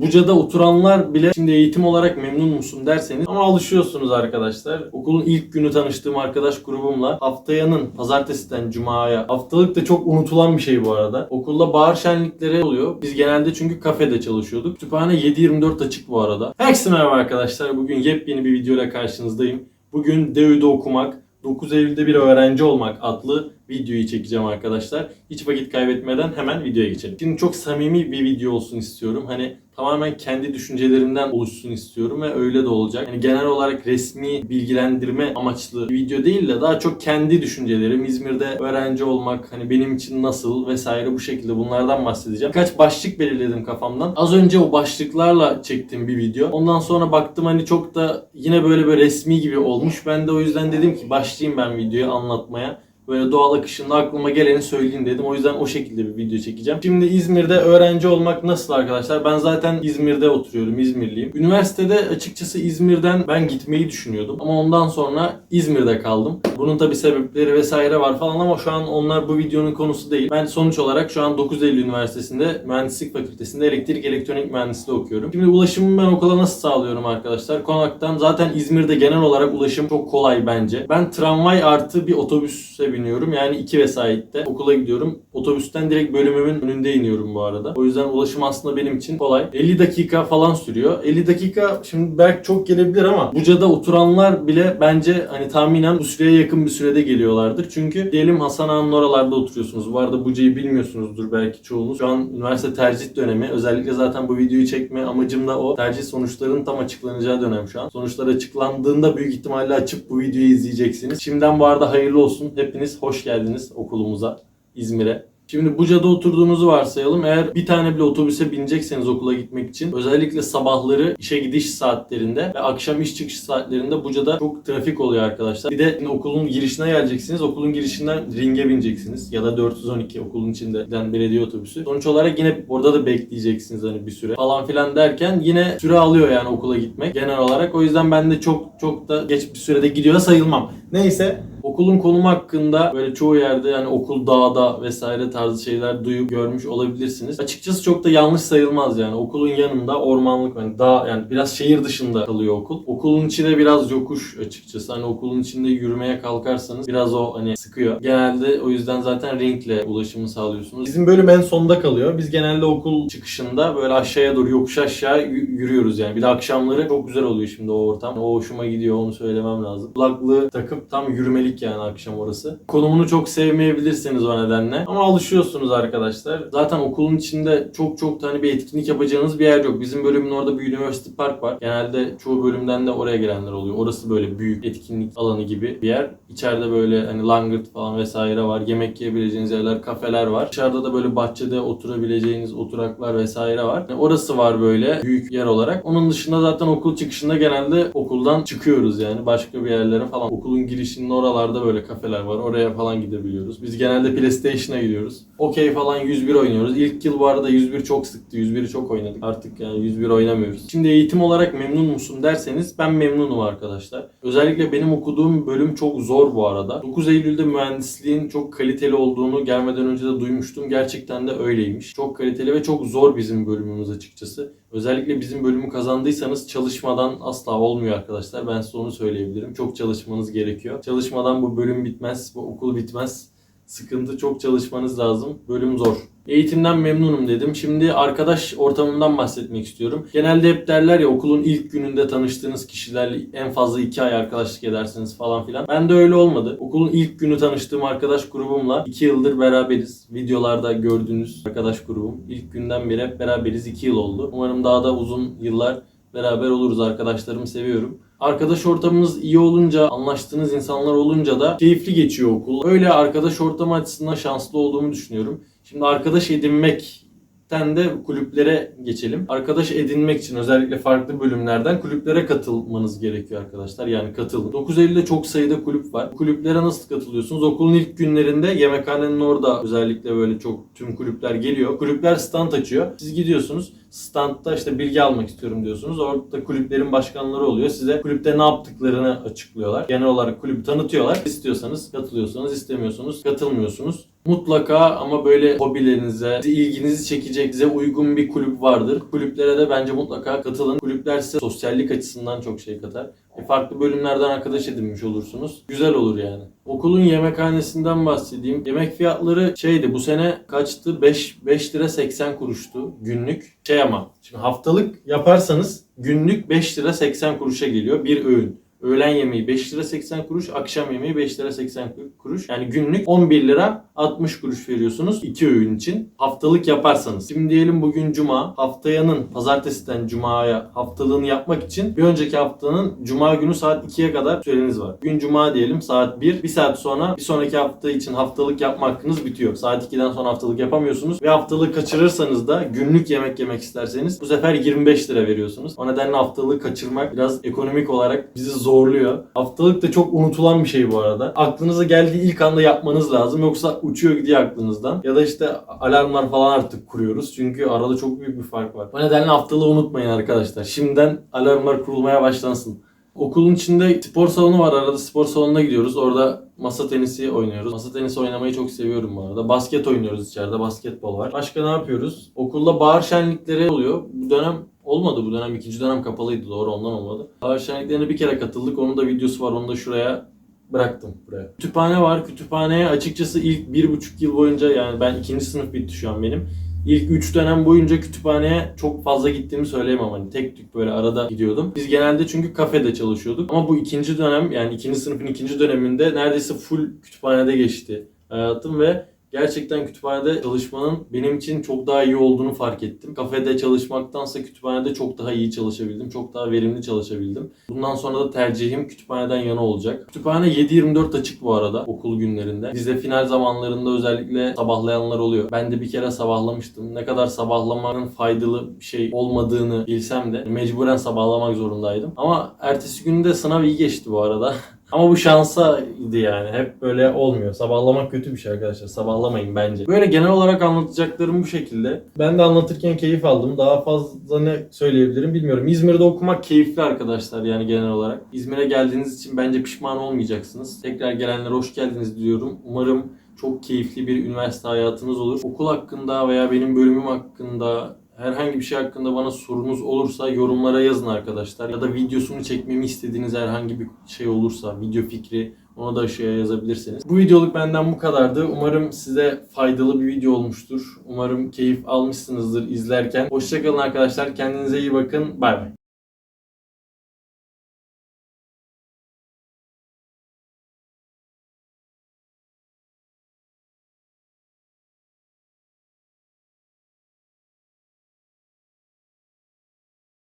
Buca'da oturanlar bile şimdi eğitim olarak memnun musun derseniz ama alışıyorsunuz arkadaşlar. Okulun ilk günü tanıştığım arkadaş grubumla haftayanın pazartesiden cumaya haftalık da çok unutulan bir şey bu arada. Okulda bahar şenlikleri oluyor. Biz genelde çünkü kafede çalışıyorduk. Kütüphane 7-24 açık bu arada. Herkese merhaba arkadaşlar. Bugün yepyeni bir videoyla karşınızdayım. Bugün DEU'da okumak, 9 Eylül'de bir öğrenci olmak adlı videoyu çekeceğim arkadaşlar. Hiç vakit kaybetmeden hemen videoya geçelim. Şimdi çok samimi bir video olsun istiyorum. Hani tamamen kendi düşüncelerimden oluşsun istiyorum ve öyle de olacak. Yani genel olarak resmi bilgilendirme amaçlı bir video değil de daha çok kendi düşüncelerim, İzmir'de öğrenci olmak hani benim için nasıl vesaire bu şekilde bunlardan bahsedeceğim. Birkaç başlık belirledim kafamdan. Az önce o başlıklarla çektiğim bir video. Ondan sonra baktım hani çok da yine böyle böyle resmi gibi olmuş. Ben de o yüzden dedim ki başlayayım ben videoyu anlatmaya böyle doğal akışında aklıma geleni söyleyeyim dedim. O yüzden o şekilde bir video çekeceğim. Şimdi İzmir'de öğrenci olmak nasıl arkadaşlar? Ben zaten İzmir'de oturuyorum. İzmirliyim. Üniversitede açıkçası İzmir'den ben gitmeyi düşünüyordum. Ama ondan sonra İzmir'de kaldım. Bunun tabi sebepleri vesaire var falan ama şu an onlar bu videonun konusu değil. Ben sonuç olarak şu an 9 Eylül Üniversitesi'nde Mühendislik Fakültesi'nde elektrik elektronik mühendisliği okuyorum. Şimdi ulaşımı ben okula nasıl sağlıyorum arkadaşlar? Konaktan zaten İzmir'de genel olarak ulaşım çok kolay bence. Ben tramvay artı bir otobüse biniyorum. Yani iki vesaitte okula gidiyorum. Otobüsten direkt bölümümün önünde iniyorum bu arada. O yüzden ulaşım aslında benim için kolay. 50 dakika falan sürüyor. 50 dakika şimdi belki çok gelebilir ama Buca'da oturanlar bile bence hani tahminen bu süreye yakın bir sürede geliyorlardır. Çünkü diyelim Hasan Ağa'nın oralarda oturuyorsunuz. Bu arada Buca'yı bilmiyorsunuzdur belki çoğunuz. Şu an üniversite tercih dönemi. Özellikle zaten bu videoyu çekme amacım da o. Tercih sonuçlarının tam açıklanacağı dönem şu an. Sonuçlar açıklandığında büyük ihtimalle açıp bu videoyu izleyeceksiniz. Şimdiden bu arada hayırlı olsun. Hepiniz hoş geldiniz okulumuza, İzmir'e. Şimdi Buca'da oturduğunuzu varsayalım. Eğer bir tane bile otobüse binecekseniz okula gitmek için özellikle sabahları işe gidiş saatlerinde ve akşam iş çıkış saatlerinde Buca'da çok trafik oluyor arkadaşlar. Bir de okulun girişine geleceksiniz. Okulun girişinden ringe bineceksiniz. Ya da 412 okulun içinde giden belediye otobüsü. Sonuç olarak yine orada da bekleyeceksiniz hani bir süre falan filan derken yine süre alıyor yani okula gitmek genel olarak. O yüzden ben de çok çok da geç bir sürede gidiyor sayılmam. Neyse Okulun konumu hakkında böyle çoğu yerde yani okul dağda vesaire tarzı şeyler duyup görmüş olabilirsiniz. Açıkçası çok da yanlış sayılmaz yani. Okulun yanında ormanlık yani dağ yani biraz şehir dışında kalıyor okul. Okulun içi de biraz yokuş açıkçası. Hani okulun içinde yürümeye kalkarsanız biraz o hani sıkıyor. Genelde o yüzden zaten ringle ulaşımı sağlıyorsunuz. Bizim bölüm en sonda kalıyor. Biz genelde okul çıkışında böyle aşağıya doğru yokuş aşağı yürüyoruz yani. Bir de akşamları çok güzel oluyor şimdi o ortam. O hoşuma gidiyor onu söylemem lazım. Kulaklığı takıp tam yürümelik yani akşam orası. Konumunu çok sevmeyebilirsiniz o nedenle. Ama alışıyorsunuz arkadaşlar. Zaten okulun içinde çok çok tane bir etkinlik yapacağınız bir yer yok. Bizim bölümün orada bir University Park var. Genelde çoğu bölümden de oraya gelenler oluyor. Orası böyle büyük etkinlik alanı gibi bir yer. İçeride böyle hani langırt falan vesaire var. Yemek yiyebileceğiniz yerler, kafeler var. Dışarıda da böyle bahçede oturabileceğiniz oturaklar vesaire var. Yani orası var böyle büyük yer olarak. Onun dışında zaten okul çıkışında genelde okuldan çıkıyoruz yani. Başka bir yerlere falan. Okulun girişinin oralarda böyle kafeler var. Oraya falan gidebiliyoruz. Biz genelde PlayStation'a gidiyoruz. Okey falan 101 oynuyoruz. İlk yıl bu arada 101 çok sıktı. 101'i çok oynadık. Artık yani 101 oynamıyoruz. Şimdi eğitim olarak memnun musun derseniz ben memnunum arkadaşlar. Özellikle benim okuduğum bölüm çok zor bu arada. 9 Eylül'de mühendisliğin çok kaliteli olduğunu gelmeden önce de duymuştum. Gerçekten de öyleymiş. Çok kaliteli ve çok zor bizim bölümümüz açıkçası. Özellikle bizim bölümü kazandıysanız çalışmadan asla olmuyor arkadaşlar. Ben size onu söyleyebilirim. Çok çalışmanız gerekiyor. Çalışmadan bu bölüm bitmez, bu okul bitmez. Sıkıntı çok çalışmanız lazım. Bölüm zor. Eğitimden memnunum dedim. Şimdi arkadaş ortamından bahsetmek istiyorum. Genelde hep derler ya okulun ilk gününde tanıştığınız kişilerle en fazla iki ay arkadaşlık edersiniz falan filan. Ben de öyle olmadı. Okulun ilk günü tanıştığım arkadaş grubumla iki yıldır beraberiz. Videolarda gördüğünüz arkadaş grubum. İlk günden beri hep beraberiz. iki yıl oldu. Umarım daha da uzun yıllar beraber oluruz. Arkadaşlarımı seviyorum. Arkadaş ortamınız iyi olunca, anlaştığınız insanlar olunca da keyifli geçiyor okul. Öyle arkadaş ortamı açısından şanslı olduğumu düşünüyorum. Şimdi arkadaş edinmekten de kulüplere geçelim. Arkadaş edinmek için özellikle farklı bölümlerden kulüplere katılmanız gerekiyor arkadaşlar. Yani katılın. 9 Eylül'de çok sayıda kulüp var. Kulüplere nasıl katılıyorsunuz? Okulun ilk günlerinde yemekhanenin orada özellikle böyle çok tüm kulüpler geliyor. Kulüpler stand açıyor. Siz gidiyorsunuz. Standta işte bilgi almak istiyorum diyorsunuz. Orada kulüplerin başkanları oluyor. Size kulüpte ne yaptıklarını açıklıyorlar. Genel olarak kulübü tanıtıyorlar. İstiyorsanız katılıyorsanız, istemiyorsanız katılmıyorsunuz. Mutlaka ama böyle hobilerinize, ilginizi çekecek, size uygun bir kulüp vardır. Kulüplere de bence mutlaka katılın. Kulüpler size sosyallik açısından çok şey katar. E, farklı bölümlerden arkadaş edinmiş olursunuz. Güzel olur yani. Okulun yemekhanesinden bahsedeyim. Yemek fiyatları şeydi bu sene kaçtı? 5, 5 lira 80 kuruştu günlük. Şey ama şimdi haftalık yaparsanız günlük 5 lira 80 kuruşa geliyor bir öğün. Öğlen yemeği 5 lira 80 kuruş, akşam yemeği 5 lira 80 kuruş. Yani günlük 11 lira 60 kuruş veriyorsunuz iki öğün için. Haftalık yaparsanız. Şimdi diyelim bugün cuma. Haftayanın pazartesiden cumaya haftalığını yapmak için bir önceki haftanın cuma günü saat 2'ye kadar süreniz var. Gün cuma diyelim saat 1. Bir saat sonra bir sonraki hafta için haftalık yapma hakkınız bitiyor. Saat 2'den sonra haftalık yapamıyorsunuz. Ve haftalığı kaçırırsanız da günlük yemek yemek isterseniz bu sefer 25 lira veriyorsunuz. O nedenle haftalığı kaçırmak biraz ekonomik olarak bizi zorluyor. Haftalık da çok unutulan bir şey bu arada. Aklınıza geldiği ilk anda yapmanız lazım. Yoksa uçuyor gidiyor aklınızdan. Ya da işte alarmlar falan artık kuruyoruz. Çünkü arada çok büyük bir fark var. O nedenle haftalığı unutmayın arkadaşlar. Şimdiden alarmlar kurulmaya başlansın. Okulun içinde spor salonu var. Arada spor salonuna gidiyoruz. Orada masa tenisi oynuyoruz. Masa tenisi oynamayı çok seviyorum bu arada. Basket oynuyoruz içeride. Basketbol var. Başka ne yapıyoruz? Okulda bahar şenlikleri oluyor. Bu dönem olmadı. Bu dönem ikinci dönem kapalıydı. Doğru ondan olmadı. Bahar şenliklerine bir kere katıldık. Onun da videosu var. Onu da şuraya bıraktım buraya. Kütüphane var. Kütüphaneye açıkçası ilk bir buçuk yıl boyunca yani ben ikinci sınıf bitti şu an benim. İlk 3 dönem boyunca kütüphaneye çok fazla gittiğimi söyleyemem hani tek tük böyle arada gidiyordum. Biz genelde çünkü kafede çalışıyorduk ama bu ikinci dönem yani ikinci sınıfın ikinci döneminde neredeyse full kütüphanede geçti hayatım ve gerçekten kütüphanede çalışmanın benim için çok daha iyi olduğunu fark ettim. Kafede çalışmaktansa kütüphanede çok daha iyi çalışabildim. Çok daha verimli çalışabildim. Bundan sonra da tercihim kütüphaneden yana olacak. Kütüphane 7-24 açık bu arada okul günlerinde. Bizde final zamanlarında özellikle sabahlayanlar oluyor. Ben de bir kere sabahlamıştım. Ne kadar sabahlamanın faydalı bir şey olmadığını bilsem de mecburen sabahlamak zorundaydım. Ama ertesi günde sınav iyi geçti bu arada. Ama bu şansaydı yani. Hep böyle olmuyor. Sabahlamak kötü bir şey arkadaşlar. Sabahlamayın bence. Böyle genel olarak anlatacaklarım bu şekilde. Ben de anlatırken keyif aldım. Daha fazla ne söyleyebilirim bilmiyorum. İzmir'de okumak keyifli arkadaşlar yani genel olarak. İzmir'e geldiğiniz için bence pişman olmayacaksınız. Tekrar gelenlere hoş geldiniz diyorum. Umarım çok keyifli bir üniversite hayatınız olur. Okul hakkında veya benim bölümüm hakkında herhangi bir şey hakkında bana sorunuz olursa yorumlara yazın arkadaşlar. Ya da videosunu çekmemi istediğiniz herhangi bir şey olursa, video fikri onu da aşağıya yazabilirsiniz. Bu videoluk benden bu kadardı. Umarım size faydalı bir video olmuştur. Umarım keyif almışsınızdır izlerken. Hoşçakalın arkadaşlar. Kendinize iyi bakın. Bay bay.